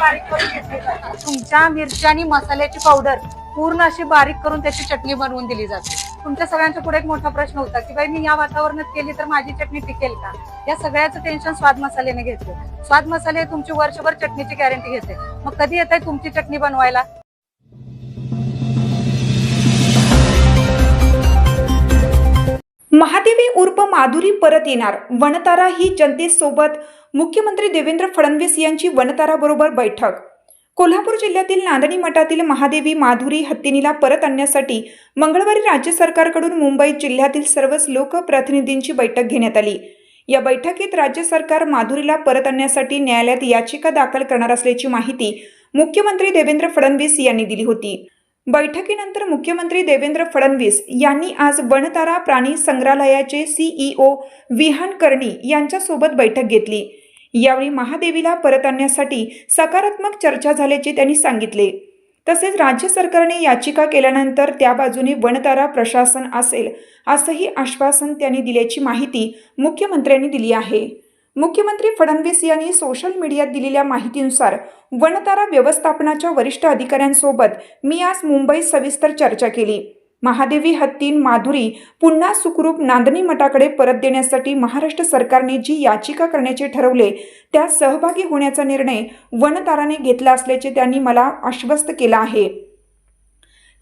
बारीक करून घेतली जाते. तुमच्या मिरची आणि मसाल्याची पावडर पूर्ण अशी बारीक करून त्याची चटणी बनवून दिली जाते. तुमच्या सगळ्यांच्या पुढे एक मोठा प्रश्न होता की बाई मी या वातावरणात केली तर माझी चटणी टिकेल का? या सगळ्याचं टेन्शन स्वाद मसाल्याने घेतलं. स्वाद मसाले तुमची वर्षभर चटणीची गॅरंटी घेते. मग कधी येत आहे तुमची चटणी बनवायला? महादेवी उर्फ माधुरी परत येणार. वनतारा ही जनतेसोबत मुख्यमंत्री देवेंद्र फडणवीस यांची वनताराबरोबर बैठक. कोल्हापूर जिल्ह्यातील नांदणी मठातील महादेवी माधुरी हत्तीनीला परत आणण्यासाठी मंगळवारी राज्य सरकारकडून मुंबई जिल्ह्यातील सर्वच लोकप्रतिनिधींची बैठक घेण्यात आली. या बैठकीत राज्य सरकार माधुरीला परत आणण्यासाठी न्यायालयात याचिका दाखल करणार असल्याची माहिती मुख्यमंत्री देवेंद्र फडणवीस यांनी दिली होती. बैठकीनंतर मुख्यमंत्री देवेंद्र फडणवीस यांनी आज वनतारा प्राणी संग्रहालयाचे सीईओ विहान कर्णी यांच्यासोबत बैठक घेतली. यावेळी महादेवीला परत आणण्यासाठी सकारात्मक चर्चा झाल्याचे त्यांनी सांगितले. तसेच राज्य सरकारने याचिका केल्यानंतर त्या बाजूने वनतारा प्रशासन असेल असंही आश्वासन त्यांनी दिल्याची माहिती मुख्यमंत्र्यांनी दिली आहे. मुख्यमंत्री फडणवीस यांनी सोशल मीडियात दिलेल्या माहितीनुसार वनतारा व्यवस्थापनाच्या वरिष्ठ अधिकाऱ्यांसोबत मी आज मुंबईत सविस्तर चर्चा केली. महादेवी हत्तीन माधुरी पुन्हा सुखरूप नांदणी मठाकडे परत देण्यासाठी महाराष्ट्र सरकारने जी याचिका करण्याचे ठरवले त्यात सहभागी होण्याचा निर्णय वनताराने घेतला असल्याचे त्यांनी मला आश्वस्त केला आहे.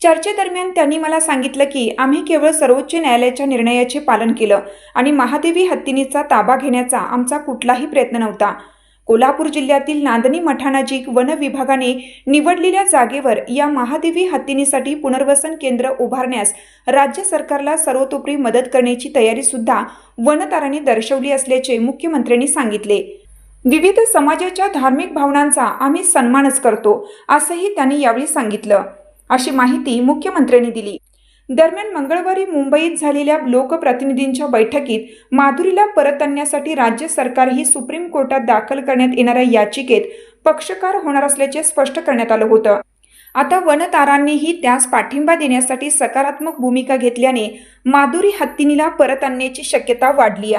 चर्चेदरम्यान त्यांनी मला सांगितलं की आम्ही केवळ सर्वोच्च न्यायालयाच्या निर्णयाचे पालन केलं आणि महादेवी हत्तीनीचा ताबा घेण्याचा आमचा कुठलाही प्रयत्न नव्हता. कोल्हापूर जिल्ह्यातील नांदणी मठानजीक वन विभागाने निवडलेल्या जागेवर या महादेवी हत्तीनीसाठी पुनर्वसन केंद्र उभारण्यास राज्य सरकारला सर्वतोपरी मदत करण्याची तयारी सुद्धा वनतारांनी दर्शवली असल्याचे मुख्यमंत्र्यांनी सांगितले. विविध समाजाच्या धार्मिक भावनांचा आम्ही सन्मानच करतो असंही त्यांनी यावेळी सांगितलं. अशी माहिती मुख्यमंत्र्यांनी दिली. दरम्यान मंगळवारी मुंबईत झालेल्या लोकप्रतिनिधींच्या बैठकीत माधुरीला परत आणण्यासाठी राज्य सरकारही सुप्रीम कोर्टात दाखल करण्यात येणाऱ्या याचिकेत पक्षकार होणार असल्याचे स्पष्ट करण्यात आलं होतं. आता वनतारांनीही त्यास पाठिंबा देण्यासाठी सकारात्मक भूमिका घेतल्याने माधुरी हत्तीनीला परत आणण्याची शक्यता वाढली आहे.